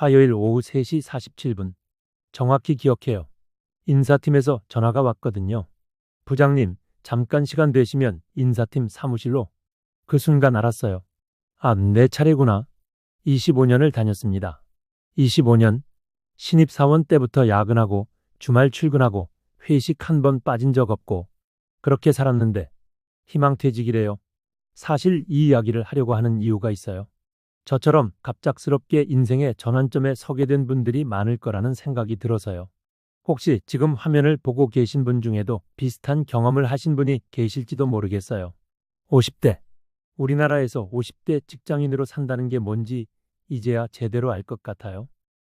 화요일 오후 3시 47분. 정확히 기억해요. 인사팀에서 전화가 왔거든요. 부장님, 잠깐 시간 되시면 인사팀 사무실로. 그 순간 알았어요. 아, 내 차례구나. 25년을 다녔습니다. 25년. 신입사원 때부터 야근하고 주말 출근하고 회식 한 번 빠진 적 없고 그렇게 살았는데 희망퇴직이래요. 사실 이 이야기를 하려고 하는 이유가 있어요. 저처럼 갑작스럽게 인생의 전환점에 서게 된 분들이 많을 거라는 생각이 들어서요. 혹시 지금 화면을 보고 계신 분 중에도 비슷한 경험을 하신 분이 계실지도 모르겠어요. 50대. 우리나라에서 50대 직장인으로 산다는 게 뭔지 이제야 제대로 알 것 같아요.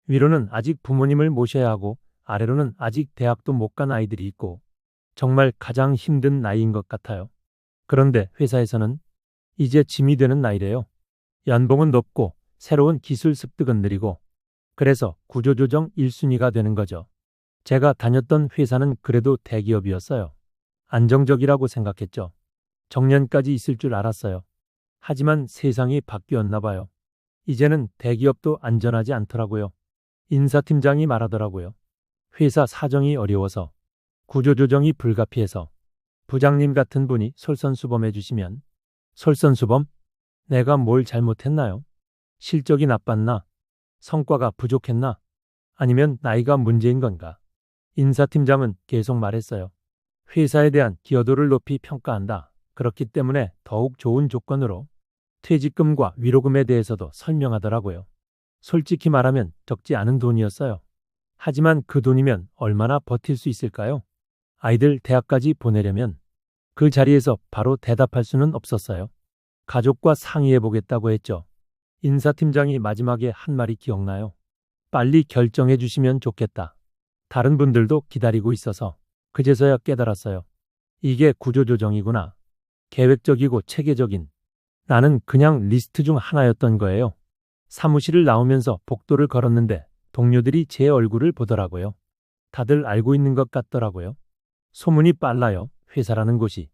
위로는 아직 부모님을 모셔야 하고 아래로는 아직 대학도 못 간 아이들이 있고 정말 가장 힘든 나이인 것 같아요. 그런데 회사에서는 이제 짐이 되는 나이래요. 연봉은 높고 새로운 기술 습득은 느리고 그래서 구조조정 1순위가 되는 거죠. 제가 다녔던 회사는 그래도 대기업이었어요. 안정적이라고 생각했죠. 정년까지 있을 줄 알았어요. 하지만 세상이 바뀌었나 봐요. 이제는 대기업도 안전하지 않더라고요. 인사팀장이 말하더라고요. 회사 사정이 어려워서 구조조정이 불가피해서 부장님 같은 분이 솔선수범해 주시면 솔선수범? 내가 뭘 잘못했나요? 실적이 나빴나? 성과가 부족했나? 아니면 나이가 문제인 건가? 인사팀장은 계속 말했어요. 회사에 대한 기여도를 높이 평가한다. 그렇기 때문에 더욱 좋은 조건으로 퇴직금과 위로금에 대해서도 설명하더라고요. 솔직히 말하면 적지 않은 돈이었어요. 하지만 그 돈이면 얼마나 버틸 수 있을까요? 아이들 대학까지 보내려면 그 자리에서 바로 대답할 수는 없었어요. 가족과 상의해 보겠다고 했죠. 인사팀장이 마지막에 한 말이 기억나요. 빨리 결정해 주시면 좋겠다. 다른 분들도 기다리고 있어서 그제서야 깨달았어요. 이게 구조조정이구나. 계획적이고 체계적인. 나는 그냥 리스트 중 하나였던 거예요. 사무실을 나오면서 복도를 걸었는데 동료들이 제 얼굴을 보더라고요. 다들 알고 있는 것 같더라고요. 소문이 빨라요. 회사라는 곳이.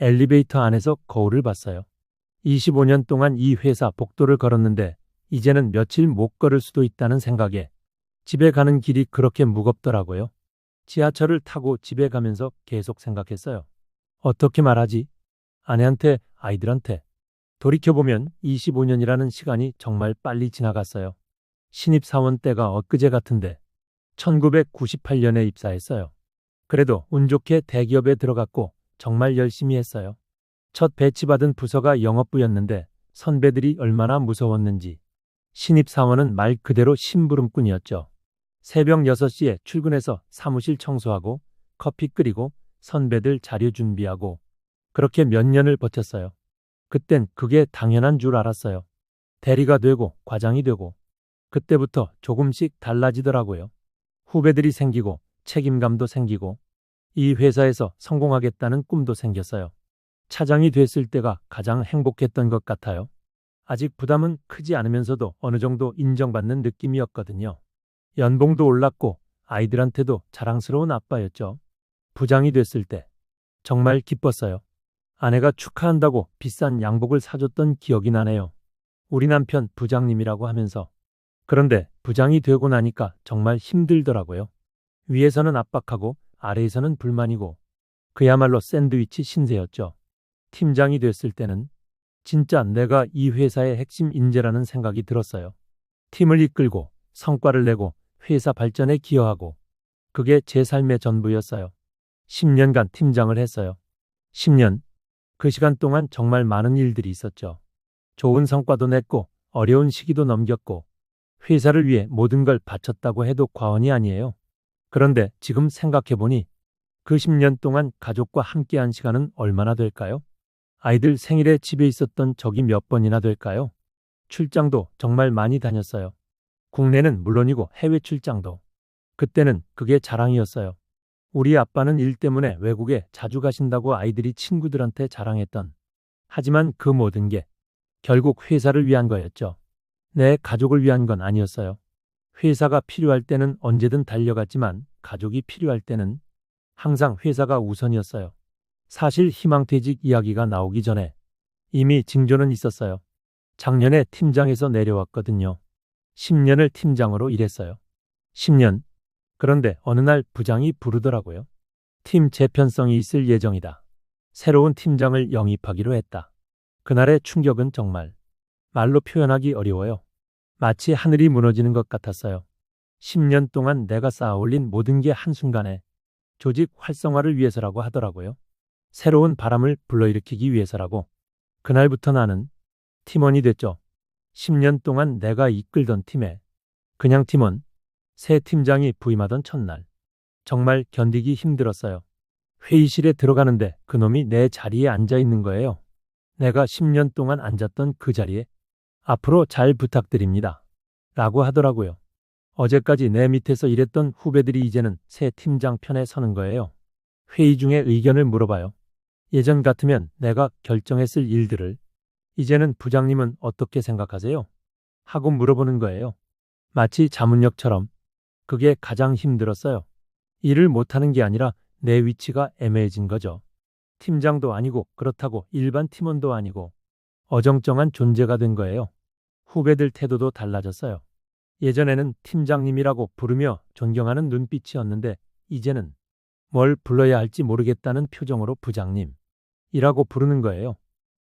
엘리베이터 안에서 거울을 봤어요. 25년 동안 이 회사 복도를 걸었는데 이제는 며칠 못 걸을 수도 있다는 생각에 집에 가는 길이 그렇게 무겁더라고요. 지하철을 타고 집에 가면서 계속 생각했어요. 어떻게 말하지? 아내한테, 아이들한테. 돌이켜보면 25년이라는 시간이 정말 빨리 지나갔어요. 신입사원 때가 엊그제 같은데 1998년에 입사했어요. 그래도 운 좋게 대기업에 들어갔고 정말 열심히 했어요. 첫 배치받은 부서가 영업부였는데 선배들이 얼마나 무서웠는지 신입사원은 말 그대로 심부름꾼이었죠. 새벽 6시에 출근해서 사무실 청소하고 커피 끓이고 선배들 자료 준비하고 그렇게 몇 년을 버텼어요. 그땐 그게 당연한 줄 알았어요. 대리가 되고 과장이 되고 그때부터 조금씩 달라지더라고요. 후배들이 생기고 책임감도 생기고 이 회사에서 성공하겠다는 꿈도 생겼어요. 차장이 됐을 때가 가장 행복했던 것 같아요. 아직 부담은 크지 않으면서도 어느 정도 인정받는 느낌이었거든요. 연봉도 올랐고 아이들한테도 자랑스러운 아빠였죠. 부장이 됐을 때 정말 기뻤어요. 아내가 축하한다고 비싼 양복을 사줬던 기억이 나네요. 우리 남편 부장님이라고 하면서. 그런데 부장이 되고 나니까 정말 힘들더라고요. 위에서는 압박하고 아래에서는 불만이고 그야말로 샌드위치 신세였죠. 팀장이 됐을 때는 진짜 내가 이 회사의 핵심 인재라는 생각이 들었어요. 팀을 이끌고 성과를 내고 회사 발전에 기여하고 그게 제 삶의 전부였어요. 10년간 팀장을 했어요. 10년. 그 시간 동안 정말 많은 일들이 있었죠. 좋은 성과도 냈고 어려운 시기도 넘겼고 회사를 위해 모든 걸 바쳤다고 해도 과언이 아니에요. 그런데 지금 생각해보니 그 10년 동안 가족과 함께한 시간은 얼마나 될까요? 아이들 생일에 집에 있었던 적이 몇 번이나 될까요? 출장도 정말 많이 다녔어요. 국내는 물론이고 해외 출장도. 그때는 그게 자랑이었어요. 우리 아빠는 일 때문에 외국에 자주 가신다고 아이들이 친구들한테 자랑했던. 하지만 그 모든 게 결국 회사를 위한 거였죠. 내 가족을 위한 건 아니었어요. 회사가 필요할 때는 언제든 달려갔지만 가족이 필요할 때는 항상 회사가 우선이었어요. 사실 희망퇴직 이야기가 나오기 전에 이미 징조는 있었어요. 작년에 팀장에서 내려왔거든요. 10년을 팀장으로 일했어요. 10년. 그런데 어느 날 부장이 부르더라고요. 팀 재편성이 있을 예정이다. 새로운 팀장을 영입하기로 했다. 그날의 충격은 정말 말로 표현하기 어려워요. 마치 하늘이 무너지는 것 같았어요. 10년 동안 내가 쌓아올린 모든 게 한순간에 조직 활성화를 위해서라고 하더라고요. 새로운 바람을 불러일으키기 위해서라고. 그날부터 나는 팀원이 됐죠. 10년 동안 내가 이끌던 팀에 그냥 팀원, 새 팀장이 부임하던 첫날. 정말 견디기 힘들었어요. 회의실에 들어가는데 그놈이 내 자리에 앉아 있는 거예요. 내가 10년 동안 앉았던 그 자리에 앞으로 잘 부탁드립니다. 라고 하더라고요. 어제까지 내 밑에서 일했던 후배들이 이제는 새 팀장 편에 서는 거예요. 회의 중에 의견을 물어봐요. 예전 같으면 내가 결정했을 일들을 이제는 부장님은 어떻게 생각하세요? 하고 물어보는 거예요. 마치 자문역처럼 그게 가장 힘들었어요. 일을 못하는 게 아니라 내 위치가 애매해진 거죠. 팀장도 아니고 그렇다고 일반 팀원도 아니고 어정쩡한 존재가 된 거예요. 후배들 태도도 달라졌어요. 예전에는 팀장님이라고 부르며 존경하는 눈빛이었는데 이제는 뭘 불러야 할지 모르겠다는 표정으로 부장님 이라고 부르는 거예요.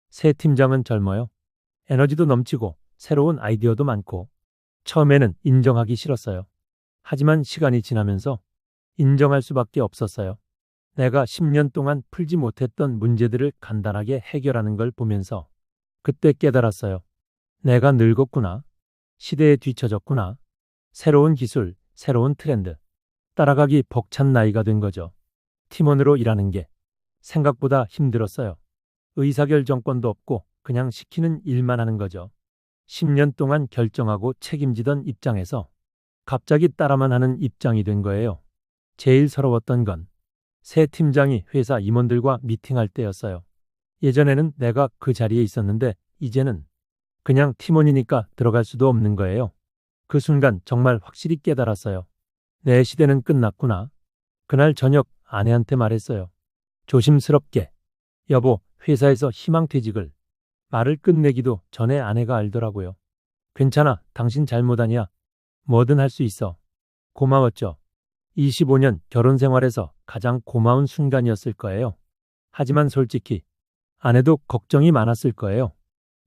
새 팀장은 젊어요. 에너지도 넘치고 새로운 아이디어도 많고 처음에는 인정하기 싫었어요. 하지만 시간이 지나면서 인정할 수밖에 없었어요. 내가 10년 동안 풀지 못했던 문제들을 간단하게 해결하는 걸 보면서 그때 깨달았어요. 내가 늙었구나. 시대에 뒤처졌구나. 새로운 기술, 새로운 트렌드. 따라가기 벅찬 나이가 된 거죠. 팀원으로 일하는 게 생각보다 힘들었어요. 의사결정권도 없고 그냥 시키는 일만 하는 거죠. 10년 동안 결정하고 책임지던 입장에서 갑자기 따라만 하는 입장이 된 거예요. 제일 서러웠던 건 새 팀장이 회사 임원들과 미팅할 때였어요. 예전에는 내가 그 자리에 있었는데 이제는 그냥 팀원이니까 들어갈 수도 없는 거예요. 그 순간 정말 확실히 깨달았어요. 내 시대는 끝났구나. 그날 저녁 아내한테 말했어요. 조심스럽게. 여보, 회사에서 희망퇴직을. 말을 끝내기도 전에 아내가 알더라고요. 괜찮아, 당신 잘못 아니야. 뭐든 할 수 있어. 고마웠죠. 25년 결혼 생활에서 가장 고마운 순간이었을 거예요. 하지만 솔직히 아내도 걱정이 많았을 거예요.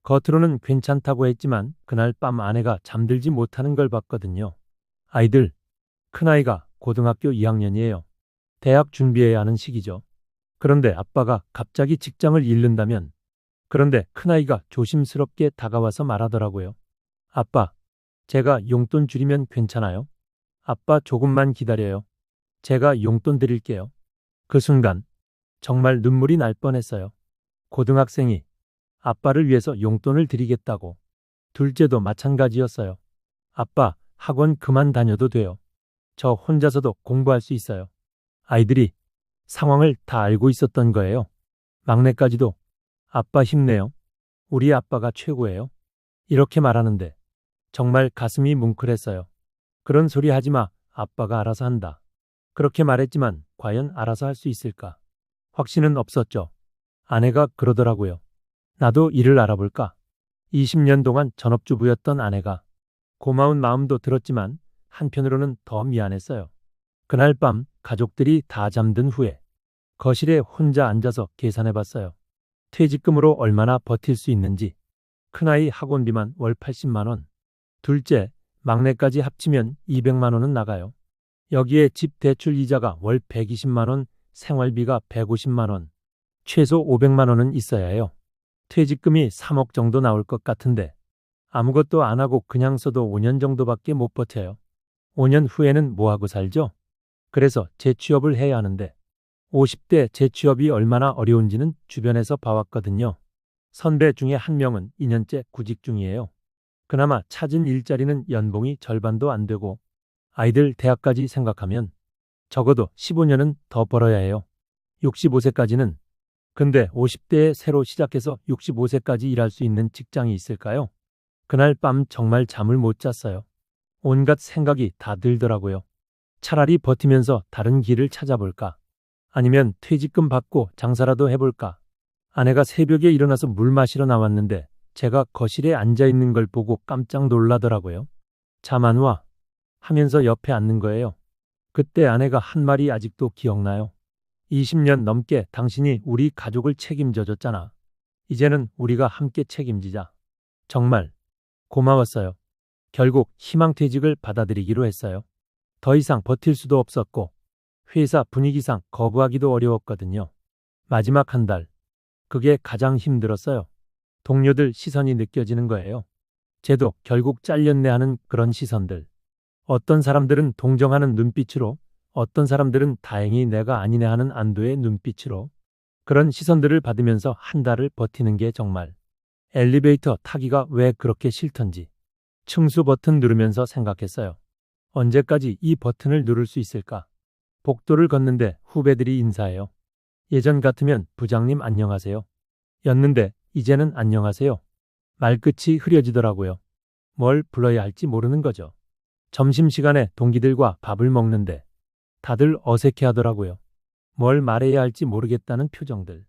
겉으로는 괜찮다고 했지만 그날 밤 아내가 잠들지 못하는 걸 봤거든요. 아이들, 큰아이가 고등학교 2학년이에요. 대학 준비해야 하는 시기죠. 그런데 아빠가 갑자기 직장을 잃는다면 그런데 큰아이가 조심스럽게 다가와서 말하더라고요. 아빠, 제가 용돈 줄이면 괜찮아요? 아빠 조금만 기다려요. 제가 용돈 드릴게요. 그 순간 정말 눈물이 날 뻔했어요. 고등학생이 아빠를 위해서 용돈을 드리겠다고. 둘째도 마찬가지였어요. 아빠, 학원 그만 다녀도 돼요. 저 혼자서도 공부할 수 있어요. 아이들이 상황을 다 알고 있었던 거예요. 막내까지도 아빠 힘내요. 우리 아빠가 최고예요. 이렇게 말하는데 정말 가슴이 뭉클했어요. 그런 소리 하지 마. 아빠가 알아서 한다. 그렇게 말했지만 과연 알아서 할 수 있을까? 확신은 없었죠. 아내가 그러더라고요. 나도 일을 알아볼까? 20년 동안 전업주부였던 아내가 고마운 마음도 들었지만 한편으로는 더 미안했어요. 그날 밤 가족들이 다 잠든 후에 거실에 혼자 앉아서 계산해 봤어요. 퇴직금으로 얼마나 버틸 수 있는지. 큰아이 학원비만 월 80만 원. 둘째, 막내까지 합치면 200만 원은 나가요. 여기에 집 대출 이자가 월 120만 원, 생활비가 150만 원, 최소 500만 원은 있어야 해요. 퇴직금이 3억 정도 나올 것 같은데 아무것도 안 하고 그냥 써도 5년 정도밖에 못 버텨요. 5년 후에는 뭐 하고 살죠? 그래서 재취업을 해야 하는데 50대 재취업이 얼마나 어려운지는 주변에서 봐왔거든요. 선배 중에 한 명은 2년째 구직 중이에요. 그나마 찾은 일자리는 연봉이 절반도 안 되고 아이들 대학까지 생각하면 적어도 15년은 더 벌어야 해요. 65세까지는 근데 50대에 새로 시작해서 65세까지 일할 수 있는 직장이 있을까요? 그날 밤 정말 잠을 못 잤어요. 온갖 생각이 다 들더라고요. 차라리 버티면서 다른 길을 찾아볼까? 아니면 퇴직금 받고 장사라도 해볼까? 아내가 새벽에 일어나서 물 마시러 나왔는데 제가 거실에 앉아 있는 걸 보고 깜짝 놀라더라고요. 잠 안 와. 하면서 옆에 앉는 거예요. 그때 아내가 한 말이 아직도 기억나요. 20년 넘게 당신이 우리 가족을 책임져 줬잖아. 이제는 우리가 함께 책임지자. 정말 고마웠어요. 결국 희망퇴직을 받아들이기로 했어요. 더 이상 버틸 수도 없었고 회사 분위기상 거부하기도 어려웠거든요. 마지막 한 달. 그게 가장 힘들었어요. 동료들 시선이 느껴지는 거예요. 쟤도 결국 잘렸네 하는 그런 시선들. 어떤 사람들은 동정하는 눈빛으로, 어떤 사람들은 다행히 내가 아니네 하는 안도의 눈빛으로 그런 시선들을 받으면서 한 달을 버티는 게 정말 엘리베이터 타기가 왜 그렇게 싫던지 층수 버튼 누르면서 생각했어요. 언제까지 이 버튼을 누를 수 있을까? 복도를 걷는데 후배들이 인사해요. 예전 같으면 부장님 안녕하세요. 였는데 이제는 안녕하세요. 말끝이 흐려지더라고요. 뭘 불러야 할지 모르는 거죠. 점심시간에 동기들과 밥을 먹는데 다들 어색해 하더라고요. 뭘 말해야 할지 모르겠다는 표정들.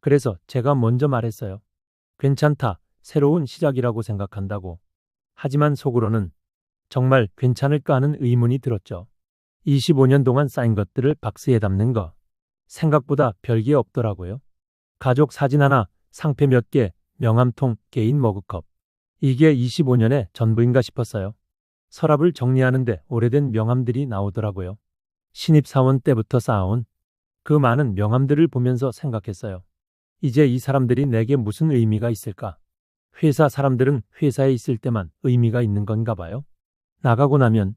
그래서 제가 먼저 말했어요. 괜찮다. 새로운 시작이라고 생각한다고. 하지만 속으로는 정말 괜찮을까 하는 의문이 들었죠. 25년 동안 쌓인 것들을 박스에 담는 거. 생각보다 별게 없더라고요. 가족 사진 하나, 상패 몇 개, 명함통, 개인 머그컵. 이게 25년의 전부인가 싶었어요. 서랍을 정리하는데 오래된 명함들이 나오더라고요. 신입사원 때부터 쌓아온 그 많은 명함들을 보면서 생각했어요. 이제 이 사람들이 내게 무슨 의미가 있을까? 회사 사람들은 회사에 있을 때만 의미가 있는 건가 봐요. 나가고 나면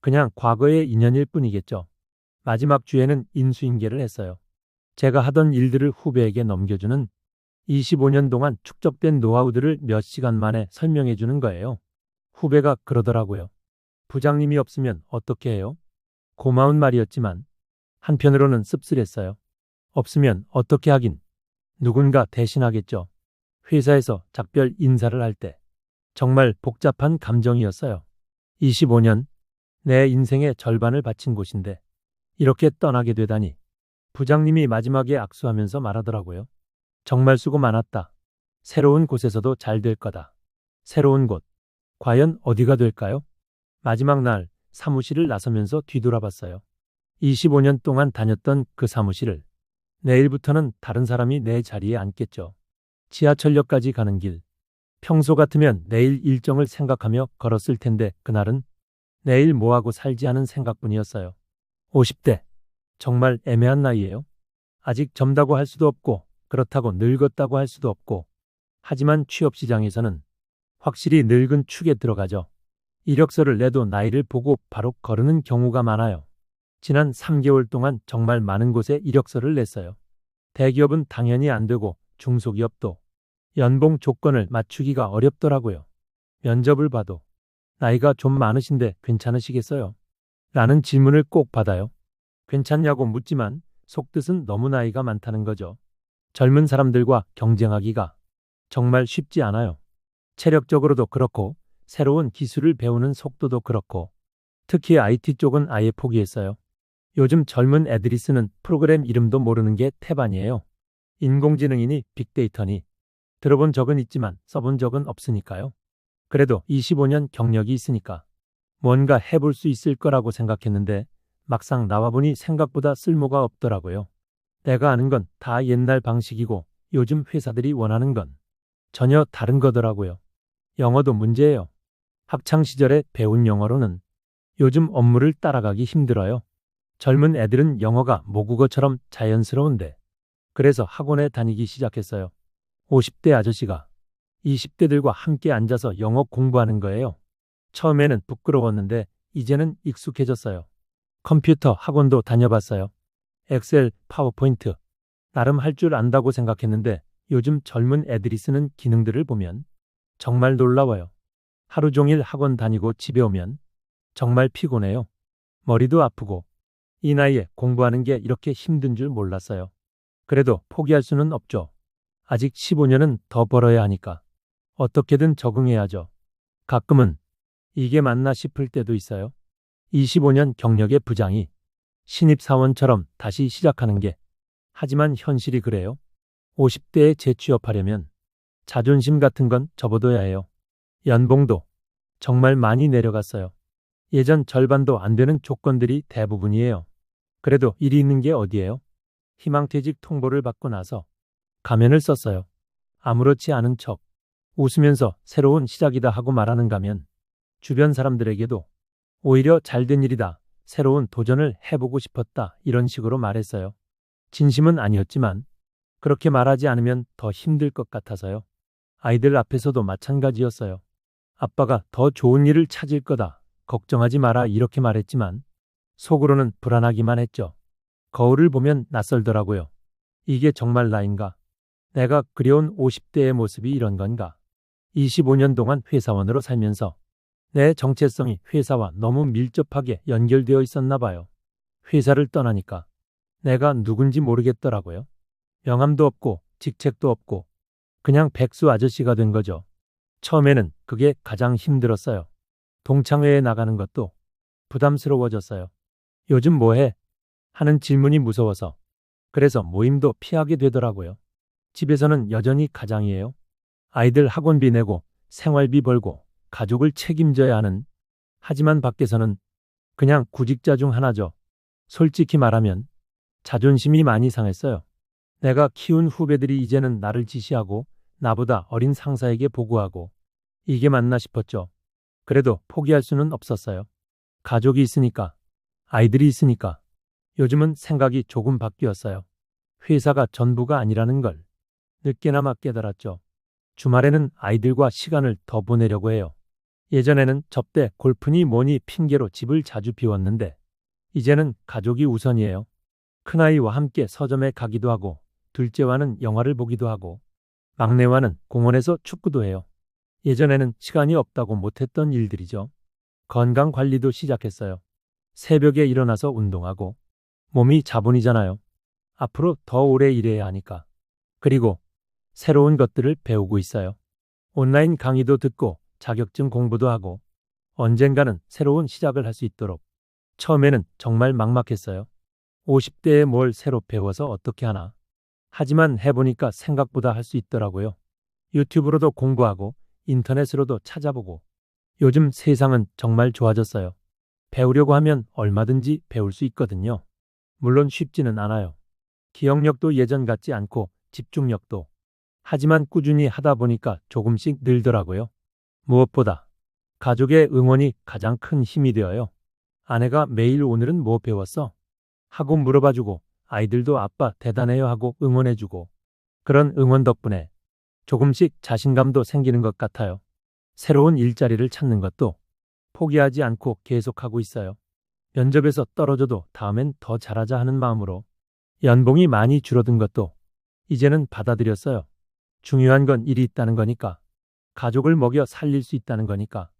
그냥 과거의 인연일 뿐이겠죠. 마지막 주에는 인수인계를 했어요. 제가 하던 일들을 후배에게 넘겨주는 25년 동안 축적된 노하우들을 몇 시간 만에 설명해 주는 거예요. 후배가 그러더라고요. 부장님이 없으면 어떻게 해요? 고마운 말이었지만 한편으로는 씁쓸했어요. 없으면 어떻게 하긴. 누군가 대신하겠죠. 회사에서 작별 인사를 할 때 정말 복잡한 감정이었어요. 25년 내 인생의 절반을 바친 곳인데 이렇게 떠나게 되다니 부장님이 마지막에 악수하면서 말하더라고요. 정말 수고 많았다. 새로운 곳에서도 잘 될 거다. 새로운 곳. 과연 어디가 될까요? 마지막 날 사무실을 나서면서 뒤돌아봤어요. 25년 동안 다녔던 그 사무실을 내일부터는 다른 사람이 내 자리에 앉겠죠. 지하철역까지 가는 길. 평소 같으면 내일 일정을 생각하며 걸었을 텐데 그날은 내일 뭐하고 살지 하는 생각뿐이었어요. 50대. 정말 애매한 나이예요. 아직 젊다고 할 수도 없고 그렇다고 늙었다고 할 수도 없고 하지만 취업시장에서는 확실히 늙은 축에 들어가죠. 이력서를 내도 나이를 보고 바로 거르는 경우가 많아요. 지난 3개월 동안 정말 많은 곳에 이력서를 냈어요. 대기업은 당연히 안 되고 중소기업도 연봉 조건을 맞추기가 어렵더라고요. 면접을 봐도 나이가 좀 많으신데 괜찮으시겠어요? 라는 질문을 꼭 받아요. 괜찮냐고 묻지만 속뜻은 너무 나이가 많다는 거죠. 젊은 사람들과 경쟁하기가 정말 쉽지 않아요. 체력적으로도 그렇고 새로운 기술을 배우는 속도도 그렇고 특히 IT 쪽은 아예 포기했어요. 요즘 젊은 애들이 쓰는 프로그램 이름도 모르는 게 태반이에요. 인공지능이니 빅데이터니 들어본 적은 있지만 써본 적은 없으니까요. 그래도 25년 경력이 있으니까 뭔가 해볼 수 있을 거라고 생각했는데 막상 나와보니 생각보다 쓸모가 없더라고요. 내가 아는 건 다 옛날 방식이고 요즘 회사들이 원하는 건 전혀 다른 거더라고요. 영어도 문제예요. 학창 시절에 배운 영어로는 요즘 업무를 따라가기 힘들어요. 젊은 애들은 영어가 모국어처럼 자연스러운데 그래서 학원에 다니기 시작했어요. 50대 아저씨가 20대들과 함께 앉아서 영어 공부하는 거예요. 처음에는 부끄러웠는데 이제는 익숙해졌어요. 컴퓨터 학원도 다녀봤어요. 엑셀, 파워포인트. 나름 할 줄 안다고 생각했는데 요즘 젊은 애들이 쓰는 기능들을 보면 정말 놀라워요. 하루 종일 학원 다니고 집에 오면 정말 피곤해요. 머리도 아프고 이 나이에 공부하는 게 이렇게 힘든 줄 몰랐어요. 그래도 포기할 수는 없죠. 아직 15년은 더 벌어야 하니까 어떻게든 적응해야죠. 가끔은 이게 맞나 싶을 때도 있어요. 25년 경력의 부장이 신입사원처럼 다시 시작하는 게 하지만 현실이 그래요. 50대에 재취업하려면 자존심 같은 건 접어둬야 해요. 연봉도 정말 많이 내려갔어요. 예전 절반도 안 되는 조건들이 대부분이에요. 그래도 일이 있는 게 어디예요? 희망퇴직 통보를 받고 나서 가면을 썼어요. 아무렇지 않은 척 웃으면서 새로운 시작이다 하고 말하는 가면 주변 사람들에게도 오히려 잘된 일이다. 새로운 도전을 해보고 싶었다. 이런 식으로 말했어요. 진심은 아니었지만 그렇게 말하지 않으면 더 힘들 것 같아서요. 아이들 앞에서도 마찬가지였어요. 아빠가 더 좋은 일을 찾을 거다. 걱정하지 마라. 이렇게 말했지만 속으로는 불안하기만 했죠. 거울을 보면 낯설더라고요. 이게 정말 나인가? 내가 그려온 50대의 모습이 이런 건가? 25년 동안 회사원으로 살면서 내 정체성이 회사와 너무 밀접하게 연결되어 있었나 봐요. 회사를 떠나니까 내가 누군지 모르겠더라고요. 명함도 없고 직책도 없고 그냥 백수 아저씨가 된 거죠. 처음에는 그게 가장 힘들었어요. 동창회에 나가는 것도 부담스러워졌어요. 요즘 뭐해? 하는 질문이 무서워서 그래서 모임도 피하게 되더라고요. 집에서는 여전히 가장이에요. 아이들 학원비 내고 생활비 벌고 가족을 책임져야 하는 하지만 밖에서는 그냥 구직자 중 하나죠. 솔직히 말하면 자존심이 많이 상했어요. 내가 키운 후배들이 이제는 나를 지시하고 나보다 어린 상사에게 보고하고 이게 맞나 싶었죠. 그래도 포기할 수는 없었어요. 가족이 있으니까, 아이들이 있으니까. 요즘은 생각이 조금 바뀌었어요. 회사가 전부가 아니라는 걸 늦게나마 깨달았죠. 주말에는 아이들과 시간을 더 보내려고 해요. 예전에는 접대, 골프니 뭐니 핑계로 집을 자주 비웠는데 이제는 가족이 우선이에요. 큰아이와 함께 서점에 가기도 하고 둘째와는 영화를 보기도 하고 막내와는 공원에서 축구도 해요. 예전에는 시간이 없다고 못했던 일들이죠. 건강 관리도 시작했어요. 새벽에 일어나서 운동하고 몸이 자본이잖아요. 앞으로 더 오래 일해야 하니까. 그리고 새로운 것들을 배우고 있어요. 온라인 강의도 듣고 자격증 공부도 하고 언젠가는 새로운 시작을 할 수 있도록. 처음에는 정말 막막했어요. 50대에 뭘 새로 배워서 어떻게 하나. 하지만 해보니까 생각보다 할 수 있더라고요. 유튜브로도 공부하고 인터넷으로도 찾아보고 요즘 세상은 정말 좋아졌어요. 배우려고 하면 얼마든지 배울 수 있거든요. 물론 쉽지는 않아요. 기억력도 예전 같지 않고 집중력도. 하지만 꾸준히 하다 보니까 조금씩 늘더라고요. 무엇보다 가족의 응원이 가장 큰 힘이 되어요. 아내가 매일 오늘은 뭐 배웠어? 하고 물어봐주고 아이들도 아빠 대단해요 하고 응원해주고 그런 응원 덕분에 조금씩 자신감도 생기는 것 같아요. 새로운 일자리를 찾는 것도 포기하지 않고 계속하고 있어요. 면접에서 떨어져도 다음엔 더 잘하자 하는 마음으로 연봉이 많이 줄어든 것도 이제는 받아들였어요. 중요한 건 일이 있다는 거니까. 가족을 먹여 살릴 수 있다는 거니까.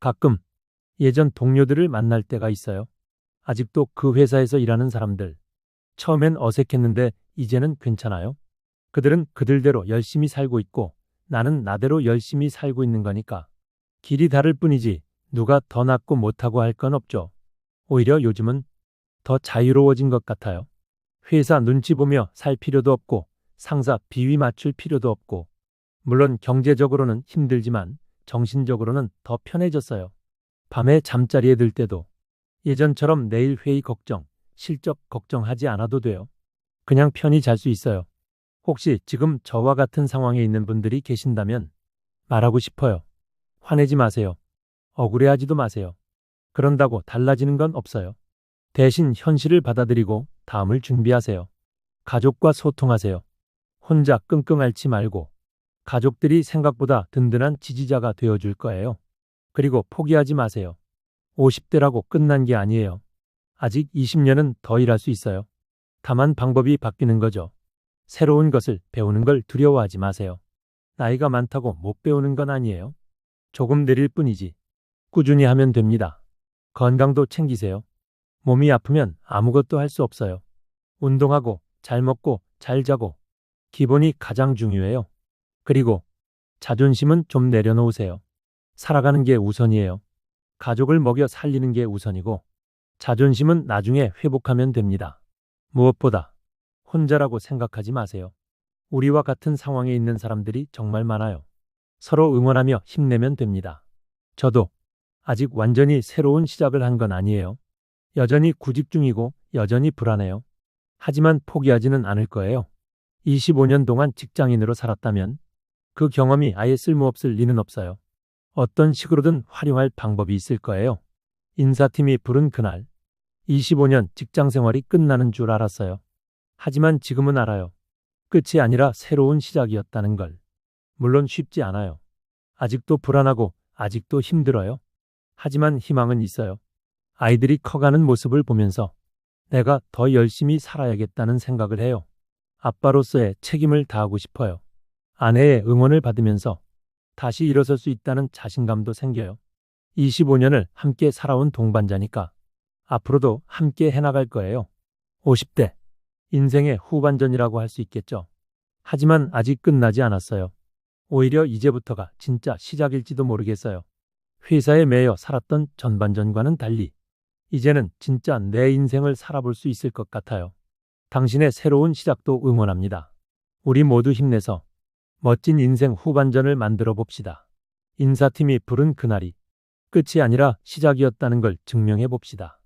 가끔 예전 동료들을 만날 때가 있어요. 아직도 그 회사에서 일하는 사람들. 처음엔 어색했는데 이제는 괜찮아요. 그들은 그들대로 열심히 살고 있고 나는 나대로 열심히 살고 있는 거니까. 길이 다를 뿐이지 누가 더 낫고 못하고 할 건 없죠. 오히려 요즘은 더 자유로워진 것 같아요. 회사 눈치 보며 살 필요도 없고 상사 비위 맞출 필요도 없고 물론 경제적으로는 힘들지만 정신적으로는 더 편해졌어요. 밤에 잠자리에 들 때도 예전처럼 내일 회의 걱정, 실적 걱정하지 않아도 돼요. 그냥 편히 잘 수 있어요. 혹시 지금 저와 같은 상황에 있는 분들이 계신다면 말하고 싶어요. 화내지 마세요. 억울해하지도 마세요. 그런다고 달라지는 건 없어요. 대신 현실을 받아들이고 다음을 준비하세요. 가족과 소통하세요. 혼자 끙끙 앓지 말고 가족들이 생각보다 든든한 지지자가 되어줄 거예요. 그리고 포기하지 마세요. 50대라고 끝난 게 아니에요. 아직 20년은 더 일할 수 있어요. 다만 방법이 바뀌는 거죠. 새로운 것을 배우는 걸 두려워하지 마세요. 나이가 많다고 못 배우는 건 아니에요. 조금 느릴 뿐이지. 꾸준히 하면 됩니다. 건강도 챙기세요. 몸이 아프면 아무것도 할 수 없어요. 운동하고 잘 먹고 잘 자고 기본이 가장 중요해요. 그리고 자존심은 좀 내려놓으세요. 살아가는 게 우선이에요. 가족을 먹여 살리는 게 우선이고 자존심은 나중에 회복하면 됩니다. 무엇보다 혼자라고 생각하지 마세요. 우리와 같은 상황에 있는 사람들이 정말 많아요. 서로 응원하며 힘내면 됩니다. 저도 아직 완전히 새로운 시작을 한 건 아니에요. 여전히 구직 중이고 여전히 불안해요. 하지만 포기하지는 않을 거예요. 25년 동안 직장인으로 살았다면 그 경험이 아예 쓸모없을 리는 없어요. 어떤 식으로든 활용할 방법이 있을 거예요. 인사팀이 부른 그날 25년 직장 생활이 끝나는 줄 알았어요. 하지만 지금은 알아요. 끝이 아니라 새로운 시작이었다는 걸. 물론 쉽지 않아요. 아직도 불안하고 아직도 힘들어요. 하지만 희망은 있어요. 아이들이 커가는 모습을 보면서 내가 더 열심히 살아야겠다는 생각을 해요. 아빠로서의 책임을 다하고 싶어요. 아내의 응원을 받으면서 다시 일어설 수 있다는 자신감도 생겨요. 25년을 함께 살아온 동반자니까 앞으로도 함께 해나갈 거예요. 50대. 인생의 후반전이라고 할 수 있겠죠. 하지만 아직 끝나지 않았어요. 오히려 이제부터가 진짜 시작일지도 모르겠어요. 회사에 매여 살았던 전반전과는 달리 이제는 진짜 내 인생을 살아볼 수 있을 것 같아요. 당신의 새로운 시작도 응원합니다. 우리 모두 힘내서 멋진 인생 후반전을 만들어 봅시다. 인사팀이 부른 그날이 끝이 아니라 시작이었다는 걸 증명해 봅시다.